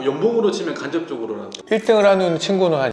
뭐 연봉으로 치면 간접적으로라도. 1등을 하는 친구는 한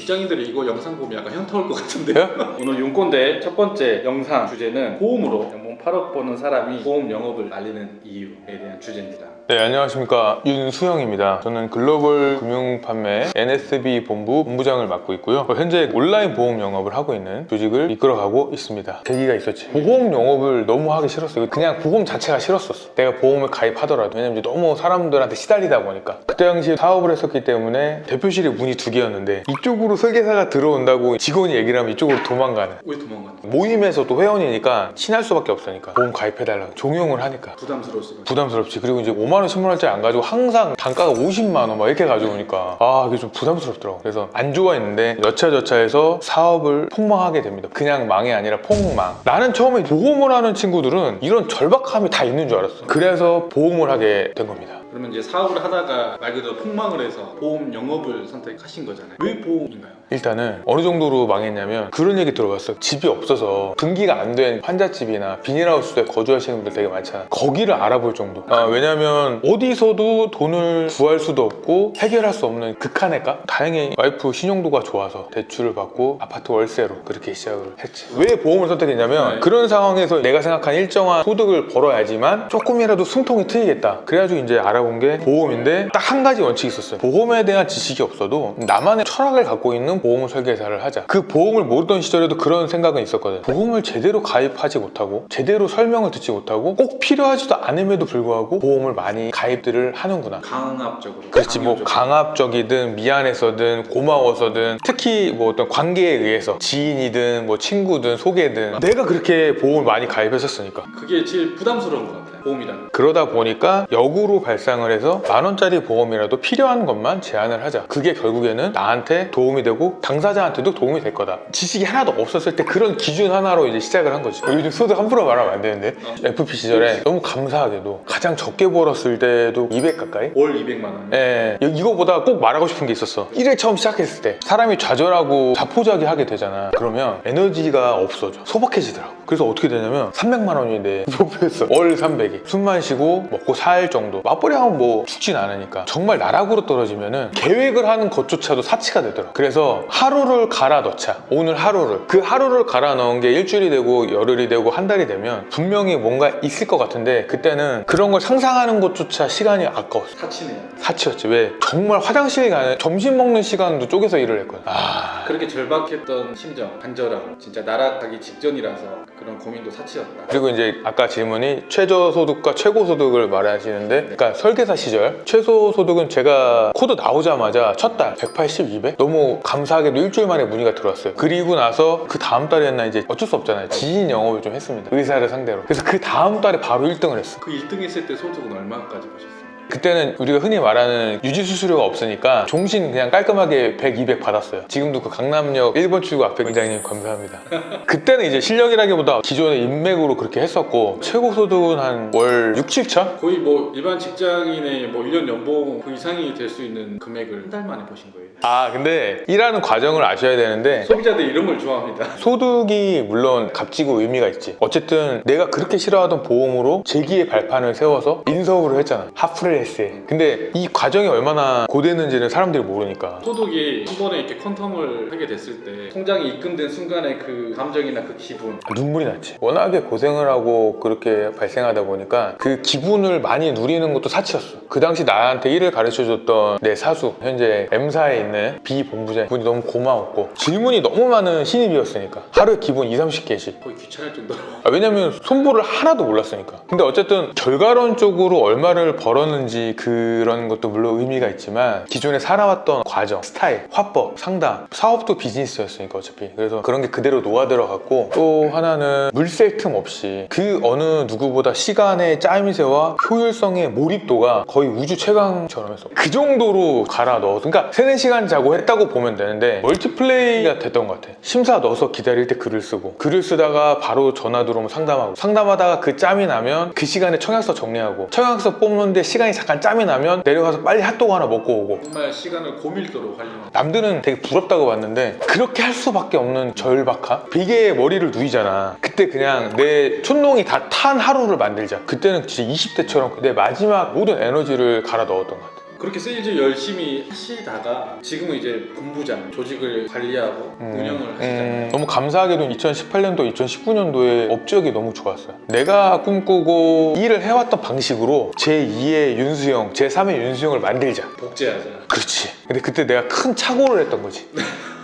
직장인들이 이거 영상 보면 약간 현타 올 것 같은데요? 오늘 윤꼰대 첫 번째 영상 주제는 보험으로 연봉 8억 버는 사람이 보험 영업을 알리는 이유에 대한 주제입니다. 네, 안녕하십니까. 윤수영입니다. 저는 글로벌 금융판매 NSB 본부 본부장을 맡고 있고요. 현재 온라인 보험 영업을 하고 있는 조직을 이끌어가고 있습니다. 계기가 있었지. 보험 영업을 너무 하기 싫었어요. 그냥 보험 자체가 싫었었어. 내가 보험을 가입하더라도. 왜냐면 너무 사람들한테 시달리다 보니까. 그때 당시에 사업을 했었기 때문에 대표실에 문이 두 개였는데 이쪽 으로 설계사가 들어온다고 직원이 얘기를 하면 이쪽으로 도망가는. 왜 도망가는? 모임에서 또 회원이니까 친할 수밖에 없으니까 보험 가입해달라고 종용을 하니까 부담스러울 수가. 부담스럽지. 그리고 이제 5만 원, 10만 원짜리 안 가지고 항상 단가가 50만 원 막 이렇게 가져오니까 아 이게 좀 부담스럽더라고. 그래서 안 좋아했는데 여차저차해서 사업을 폭망하게 됩니다. 그냥 망이 아니라 폭망. 나는 처음에 보험을 하는 친구들은 이런 절박함이 다 있는 줄 알았어. 그래서 보험을 하게 된 겁니다. 그러면 이제 사업을 하다가 말 그대로 폭망을 해서 보험 영업을 선택하신 거잖아요. 왜 보험인가요? 일단은 어느 정도로 망했냐면 그런 얘기 들어봤어. 집이 없어서 등기가 안 된 환자집이나 비닐하우스에 거주하시는 분들 되게 많잖아. 거기를 알아볼 정도. 아, 왜냐면 어디서도 돈을 구할 수도 없고 해결할 수 없는 극한의 값. 다행히 와이프 신용도가 좋아서 대출을 받고 아파트 월세로 그렇게 시작을 했지. 왜 보험을 선택했냐면 네. 그런 상황에서 내가 생각한 일정한 소득을 벌어야지만 조금이라도 숨통이 트이겠다. 그래가지고 이제 알아본 게 보험인데 딱 한 가지 원칙이 있었어요. 보험에 대한 지식이 없어도 나만의 철학을 갖고 있는 보험 설계사를 하자. 그 보험을 모르던 시절에도 그런 생각은 있었거든. 보험을 제대로 가입하지 못하고 제대로 설명을 듣지 못하고 꼭 필요하지도 않음에도 불구하고 보험을 많이 가입들을 하는구나. 강압적으로. 그렇지 뭐. 강압적이든 미안해서든 고마워서든 특히 뭐 어떤 관계에 의해서 지인이든 뭐 친구든 소개든 내가 그렇게 보험을 많이 가입했었으니까 그게 제일 부담스러운 것 같아요. 보험이라는. 그러다 보니까 역으로 발상을 해서 만 원짜리 보험이라도 필요한 것만 제한을 하자. 그게 결국에는 나한테 도움이 되고 당사자한테도 도움이 될 거다. 지식이 하나도 없었을 때 그런 기준 하나로 이제 시작을 한 거지. 요즘 소득 함부로 말하면 안 되는데 FP 시절에 너무 감사하게도 가장 적게 벌었을 때도 200 가까이? 월 200만 원. 예, 이거보다 꼭 말하고 싶은 게 있었어. 일을 처음 시작했을 때 사람이 좌절하고 자포자기 하게 되잖아. 그러면 에너지가 없어져. 소박해지더라고. 그래서 어떻게 되냐면 300만 원이 내 목표였어. 월 300이. 숨만 쉬고 먹고 살 정도. 맞벌이 하면 뭐 죽진 않으니까. 정말 나락으로 떨어지면은 계획을 하는 것조차도 사치가 되더라고. 그래서 하루를 갈아 넣자. 오늘 하루를. 그 하루를 갈아 넣은 게 일주일이 되고 열흘이 되고 한 달이 되면 분명히 뭔가 있을 것 같은데 그때는 그런 걸 상상하는 것조차 시간이 아까웠어. 사치네요. 사치였지 왜 정말 화장실 가는 점심 먹는 시간도 쪼개서 일을 했거든 아 그렇게 절박했던 심정, 간절함, 진짜 나락가기 직전이라서 그런 고민도 사치였다. 그리고 이제 아까 질문이 최저소득 과 최고 소득을 말하시는데 그러니까 설계사 시절 최소 소득은 제가 코드 나오자마자 첫 달 180, 200 너무 감사하게도 일주일 만에 문의가 들어왔어요. 그리고 나서 그 다음 달이었나 이제 어쩔 수 없잖아요. 지인 영업을 좀 했습니다. 의사를 상대로. 그래서 그 다음 달에 바로 1등을 했어 그 1등 했을 때 소득은 얼마까지 보셨어요? 그때는 우리가 흔히 말하는 유지 수수료가 없으니까 종신 그냥 깔끔하게 100, 200 받았어요. 지금도 그 강남역 1번 출구 앞에 굉장히 감사합니다. 그때는 이제 실력이라기보다 기존의 인맥으로 그렇게 했었고 최고 소득은 한 월 6, 7천? 거의 뭐 일반 직장인의 뭐 1년 연봉 그 이상이 될 수 있는 금액을 한 달 만에 보신 거예요. 아 근데 일하는 과정을 아셔야 되는데 소비자들이 이런 걸 좋아합니다. 소득이 물론 값지고 의미가 있지. 어쨌든 내가 그렇게 싫어하던 보험으로 제기의 발판을 세워서 인서울을 했잖아. 하프 레스에. 근데 이 과정이 얼마나 고되는지는 사람들이 모르니까. 소득이 한 번에 이렇게 컨텀을 하게 됐을 때 통장이 입금된 순간의 그 감정이나 그 기분 눈물이 났지. 워낙에 고생을 하고 그렇게 발생하다 보니까 그 기분을 많이 누리는 것도 사치였어. 그 당시 나한테 일을 가르쳐줬던 내 사수, 현재 M사에 있는 비본부장 분이 너무 고마웠고 질문이 너무 많은 신입이었으니까 하루에 기본 2, 30개씩. 거의 귀찮을 정도로 아, 왜냐면 손보를 하나도 몰랐으니까. 근데 어쨌든 결과론적으로 얼마를 벌었는지 그런 것도 물론 의미가 있지만 기존에 살아왔던 과정, 스타일, 화법, 상담, 사업도 비즈니스였으니까 어차피. 그래서 그런 게 그대로 녹아들어갔고 또 하나는 물샐 틈 없이 그 어느 누구보다 시간의 짜임새와 효율성의 몰입도가 거의 우주 최강처럼 했어. 그 정도로 갈아 넣어서. 그러니까 3, 4시간 자고 했다고 보면 되는데 멀티플레이가 됐던 것 같아. 심사 넣어서 기다릴 때 글을 쓰고 글을 쓰다가 바로 전화 들어오면 상담하고 상담하다가 그 짬이 나면 그 시간에 청약서 정리하고 청약서 뽑는데 시간이 잠깐 짬이 나면 내려가서 빨리 핫도그 하나 먹고 오고. 정말 시간을 고밀도로 활용하고. 남들은 되게 부럽다고 봤는데 그렇게 할 수밖에 없는 절박함? 베개에 머리를 누이잖아. 그때 그냥 내 촌농이 다 탄 하루를 만들자. 그때는 진짜 20대처럼 내 마지막 모든 에너지를 갈아 넣었던 것 같아 그렇게 세일즈 열심히 하시다가 지금은 이제 본부장 조직을 관리하고 음, 운영을 하시잖아요. 음, 너무 감사하게도 2018년도, 2019년도에 업적이 너무 좋았어요. 내가 꿈꾸고 일을 해왔던 방식으로 제2의 윤수영, 제3의 윤수영을 만들자. 복제하자. 그렇지. 근데 그때 내가 큰 착오를 했던 거지.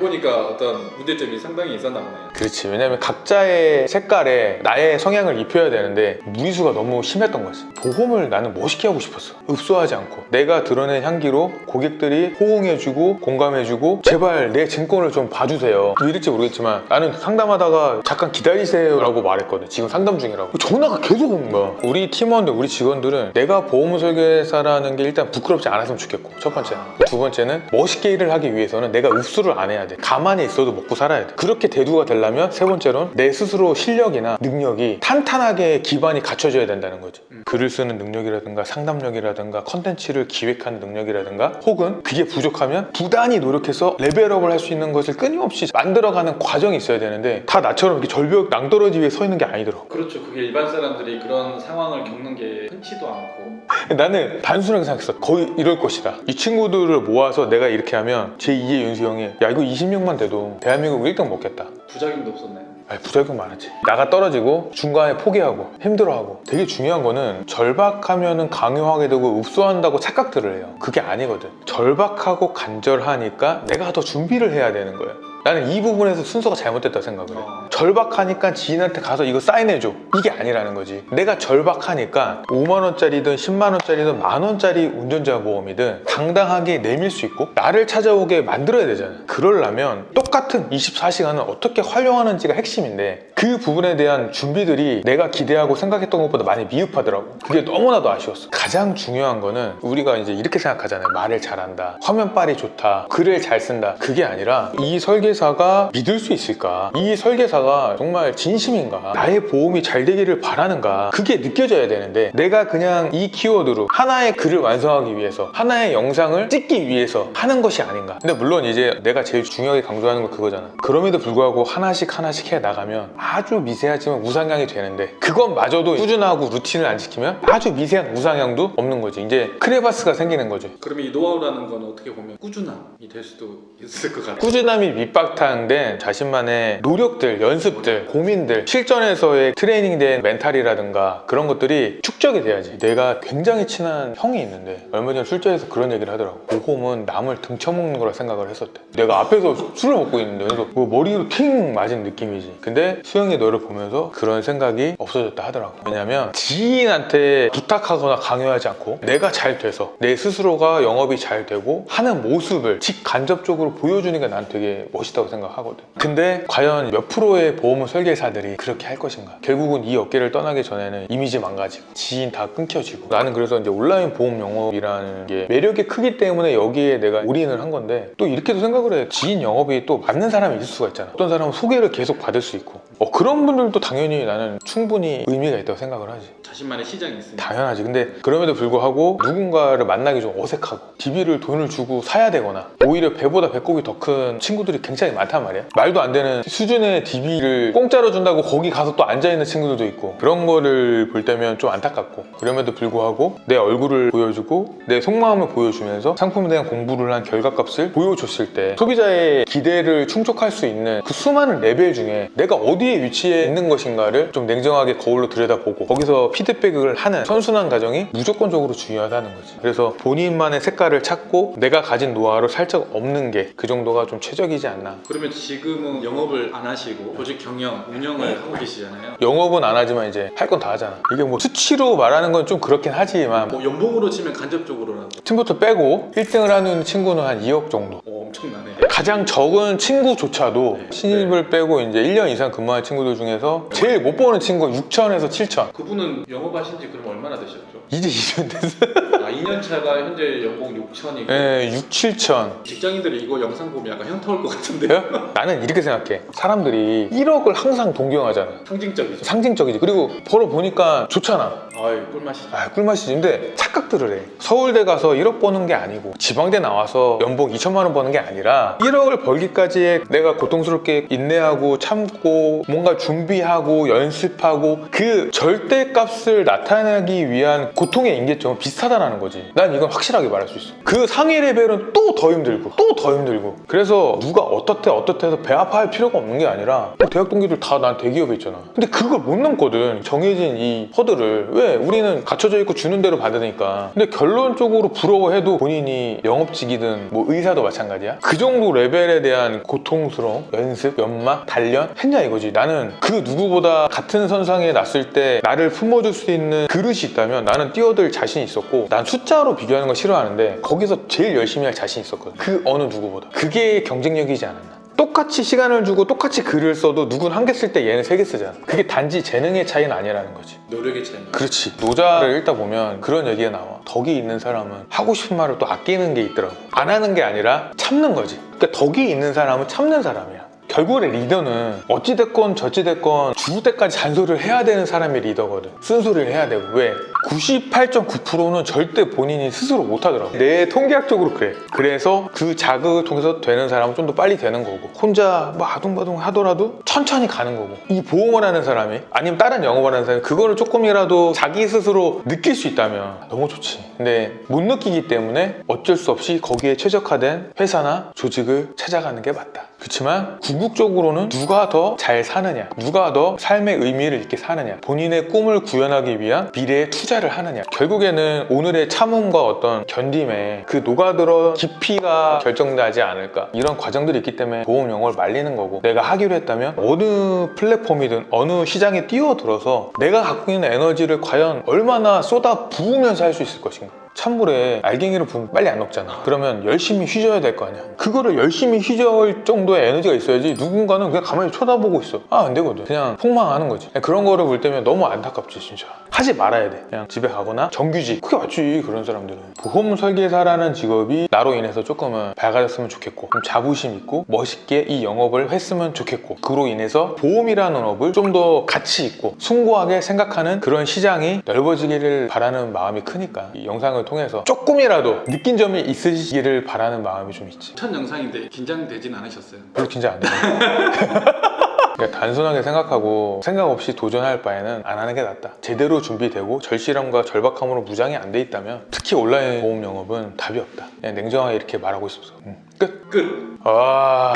보니까 어떤 문제점이 상당히 있었나 보네요. 그렇지. 왜냐면 각자의 색깔에 나의 성향을 입혀야 되는데 무리수가 너무 심했던 거지. 보험을 나는 멋있게 하고 싶었어. 읍소하지 않고. 내가 드러낸 향기로 고객들이 호응해주고 공감해주고 제발 내 증권을 좀 봐주세요. 믿을지 모르겠지만 나는 상담하다가 잠깐 기다리세요 라고 말했거든. 지금 상담 중이라고. 전화가 계속 오는 거야. 우리 팀원들, 우리 직원들은 내가 보험 설계사라는 게 일단 부끄럽지 않았으면 좋겠고 첫 번째. 두 번째는 멋있게 일을 하기 위해서는 내가 읍수를 안 해야 돼. 가만히 있어도 먹고 살아야 돼. 그렇게 대두가 되려면 세 번째로는 내 스스로 실력이나 능력이 탄탄하게 기반이 갖춰져야 된다는 거지. 음. 글을 쓰는 능력이라든가 상담력이라든가 컨텐츠를 기획하는 능력이라든가 혹은 그게 부족하면 부단히 노력해서 레벨업을 할 수 있는 것을 끊임없이 만들어가는 과정이 있어야 되는데 다 나처럼 이렇게 절벽 낭떠러지 위에 서 있는 게 아니더라고. 그렇죠. 그게 일반 사람들이 그런 상황을 겪는 게 흔치도 않고 나는 단순하게 생각했어. 거의 이럴 것이다. 이 친구들을 모아서 내가 이렇게 하면 제2의 윤수 형이 야 이거 20명만 돼도 대한민국 1등 먹겠다. 부작용도 없었나요? 아니, 부작용 많았지. 나가 떨어지고 중간에 포기하고 힘들어하고 되게 중요한 거는 절박하면은 강요하게 되고 읍소한다고 착각들을 해요. 그게 아니거든. 절박하고 간절하니까 내가 더 준비를 해야 되는 거예요. 나는 이 부분에서 순서가 잘못됐다고 생각을 해. 어. 절박하니까 지인한테 가서 이거 사인해줘. 이게 아니라는 거지. 내가 절박하니까 5만원짜리든 10만원짜리든 만원짜리 운전자 보험이든 당당하게 내밀 수 있고 나를 찾아오게 만들어야 되잖아. 그러려면 똑같은 24시간을 어떻게 활용하는지가 핵심인데 그 부분에 대한 준비들이 내가 기대하고 생각했던 것보다 많이 미흡하더라고. 그게 너무나도 아쉬웠어. 가장 중요한 거는 우리가 이제 이렇게 생각하잖아요. 말을 잘한다. 화면빨이 좋다. 글을 잘 쓴다. 그게 아니라 이 설계 사가 믿을 수 있을까? 이 설계사가 정말 진심인가? 나의 보험이 잘 되기를 바라는가? 그게 느껴져야 되는데 내가 그냥 이 키워드로 하나의 글을 완성하기 위해서 하나의 영상을 찍기 위해서 하는 것이 아닌가? 근데 물론 이제 내가 제일 중요하게 강조하는 건 그거잖아. 그럼에도 불구하고 하나씩 하나씩 해 나가면 아주 미세하지만 우상향이 되는데 그것마저도 꾸준하고 루틴을 안 지키면 아주 미세한 우상향도 없는 거지. 이제 크레바스가 생기는 거지. 그러면 이 노하우라는 건 어떻게 보면 꾸준함이 될 수도 있을 것 같아요. 꾸준함이 밑 바탕된 자신만의 노력들, 연습들, 고민들, 실전에서의 트레이닝된 멘탈이라든가 그런 것들이 축적이 돼야지. 내가 굉장히 친한 형이 있는데 얼마 전에 술자리에서 그런 얘기를 하더라고. 보험은 남을 등쳐먹는 거라 생각을 했었대. 내가 앞에서 술을 먹고 있는데 그래서 뭐 머리로 팅 맞은 느낌이지. 근데 수영이 너를 보면서 그런 생각이 없어졌다 하더라고. 왜냐면 지인한테 부탁하거나 강요하지 않고 내가 잘 돼서 내 스스로가 영업이 잘 되고 하는 모습을 직간접적으로 보여주는 게 난 되게 멋있 다고 생각하거든. 근데 과연 몇 프로의 보험 설계사들이 그렇게 할 것인가? 결국은 이 업계를 떠나기 전에는 이미지 망가지고 지인 다 끊겨지고 나는 그래서 이제 온라인 보험 영업이라는 게 매력이 크기 때문에 여기에 내가 올인을 한 건데 또 이렇게도 생각을 해. 지인 영업이 또 맞는 사람이 있을 수가 있잖아. 어떤 사람은 소개를 계속 받을 수 있고 어, 그런 분들도 당연히 나는 충분히 의미가 있다고 생각을 하지. 자신만의 시장이 있으니까. 당연하지. 근데 그럼에도 불구하고 누군가를 만나기 좀 어색하고 DB를 돈을 주고 사야 되거나 오히려 배보다 배꼽이 더 큰 친구들이 굉장히 많단 말이야. 말도 안 되는 수준의 DB를 공짜로 준다고 거기 가서 또 앉아있는 친구들도 있고 그런 거를 볼 때면 좀 안타깝고 그럼에도 불구하고 내 얼굴을 보여주고 내 속마음을 보여주면서 상품에 대한 공부를 한 결과값을 보여줬을 때 소비자의 기대를 충족할 수 있는 그 수많은 레벨 중에 내가 어디에 위치해 있는 것인가를 좀 냉정하게 거울로 들여다보고 거기서 피드백을 하는 선순환 과정이 무조건적으로 중요하다는 거지. 그래서 본인만의 색깔을 찾고 내가 가진 노하우를 살짝 없는 게 그 정도가 좀 최적이지 않나. 그러면 지금은 영업을 안 하시고 조직 경영, 운영을 하고 계시잖아요. 영업은 안 하지만 이제 할 건 다 하잖아. 이게 뭐 수치로 말하는 건 좀 그렇긴 하지만 뭐 연봉으로 치면 간접적으로라도 팀부터 빼고 1등을 하는 친구는 한 2억 정도. 오, 엄청나네. 가장 적은 친구조차도 네. 신입을 빼고 이제 1년 이상 근무한 친구 들 중에서 제일 못 버는 친구가 6천에서 7천. 그분은 영업하신 지 그럼 얼마나 되셨죠? 이제 2년 됐어. 아, 2년 차가 현재 연봉 6천이고 네, 6, 7천. 직장인들이 이거 영상 보면 약간 현타 올 것 같은데 요? 나는 이렇게 생각해. 사람들이 1억을 항상 동경하잖아. 상징적이죠. 상징적이지. 그리고 벌어보니까 좋잖아. 아이 꿀맛이죠. 아, 꿀맛이지. 근데 착각들을 해. 서울대 가서 1억 버는 게 아니고 지방대 나와서 연봉 2천만 원 버는 게 아니라 1억을 벌기까지에 내가 고통스럽게 인내하고 참고 뭔가 준비하고 연습하고 그 절대값을 나타내기 위한 고통의 임계점은 비슷하다 거지. 난 이건 확실하게 말할 수 있어. 그 상위 레벨은 또 더 힘들고 또 더 힘들고. 그래서 누가 어떻대 어떻대 해서 배 아파할 필요가 없는 게 아니라 대학 동기들 다 난 대기업에 있잖아. 근데 그걸 못 넘거든. 정해진 이 허들을. 왜? 우리는 갖춰져 있고 주는 대로 받으니까. 근데 결론적으로 부러워해도 본인이 영업직이든 뭐 의사도 마찬가지야. 그 정도 레벨에 대한 고통스러움, 연습, 연막, 단련 했냐 이거지. 나는 그 누구보다 같은 선상에 났을 때 나를 품어줄 수 있는 그릇이 있다면 나는 뛰어들 자신 있었고 난 숫자로 비교하는 거 싫어하는데 거기서 제일 열심히 할 자신 있었거든. 그 어느 누구보다. 그게 경쟁력이지 않았나. 똑같이 시간을 주고 똑같이 글을 써도 누군 한 개 쓸 때 얘는 세 개 쓰잖아. 그게 단지 재능의 차이는 아니라는 거지. 노력의 차이. 그렇지. 노자를 읽다 보면 그런 얘기가 나와. 덕이 있는 사람은 하고 싶은 말을 또 아끼는 게 있더라고. 안 하는 게 아니라 참는 거지. 그러니까 덕이 있는 사람은 참는 사람이야. 결국에 리더는 어찌됐건 저찌됐건 죽을 때까지 잔소리를 해야 되는 사람이 리더거든. 쓴소리를 해야 되고. 왜? 98.9%는 절대 본인이 스스로 못하더라고. 내 통계학적으로 그래. 그래서 그 자극을 통해서 되는 사람은 좀 더 빨리 되는 거고. 혼자 뭐 아둥바둥 하더라도 천천히 가는 거고. 이 보험을 하는 사람이 아니면 다른 영업을 하는 사람이 그거를 조금이라도 자기 스스로 느낄 수 있다면 너무 좋지. 근데 못 느끼기 때문에 어쩔 수 없이 거기에 최적화된 회사나 조직을 찾아가는 게 맞다. 그렇지만 궁극적으로는 누가 더 잘 사느냐, 누가 더 삶의 의미를 있게 사느냐, 본인의 꿈을 구현하기 위한 미래에 투자를 하느냐. 결국에는 오늘의 참음과 어떤 견딤에 그 녹아들어 깊이가 결정나지 않을까. 이런 과정들이 있기 때문에 보험 용어를 말리는 거고 내가 하기로 했다면 어느 플랫폼이든 어느 시장에 뛰어들어서 내가 갖고 있는 에너지를 과연 얼마나 쏟아 부으면서 할 수 있을 것인가. 찬물에 알갱이를 부으면 빨리 안 녹잖아. 그러면 열심히 휘저어야 될 거 아니야. 그거를 열심히 휘저을 정도의 에너지가 있어야지 누군가는 그냥 가만히 쳐다보고 있어. 아, 안 되거든. 그냥 폭망하는 거지. 그런 거를 볼 때면 너무 안타깝지, 진짜. 하지 말아야 돼. 그냥 집에 가거나 정규직. 그게 맞지, 그런 사람들은. 보험 설계사라는 직업이 나로 인해서 조금은 밝아졌으면 좋겠고, 좀 자부심 있고, 멋있게 이 영업을 했으면 좋겠고, 그로 인해서 보험이라는 업을 좀 더 가치 있고, 숭고하게 생각하는 그런 시장이 넓어지기를 바라는 마음이 크니까, 이 영상을 통해서 조금이라도 느낀 점이 있으시기를 바라는 마음이 좀 있지. 첫 영상인데 긴장되진 않으셨어요? 별로 긴장 안 돼. 그러니까 단순하게 생각하고 생각 없이 도전할 바에는 안 하는 게 낫다. 제대로 준비되고 절실함과 절박함으로 무장이 안 돼 있다면 특히 온라인 보험 영업은 답이 없다. 냉정하게 이렇게 말하고 싶어. 음, 끝. 끝. 아.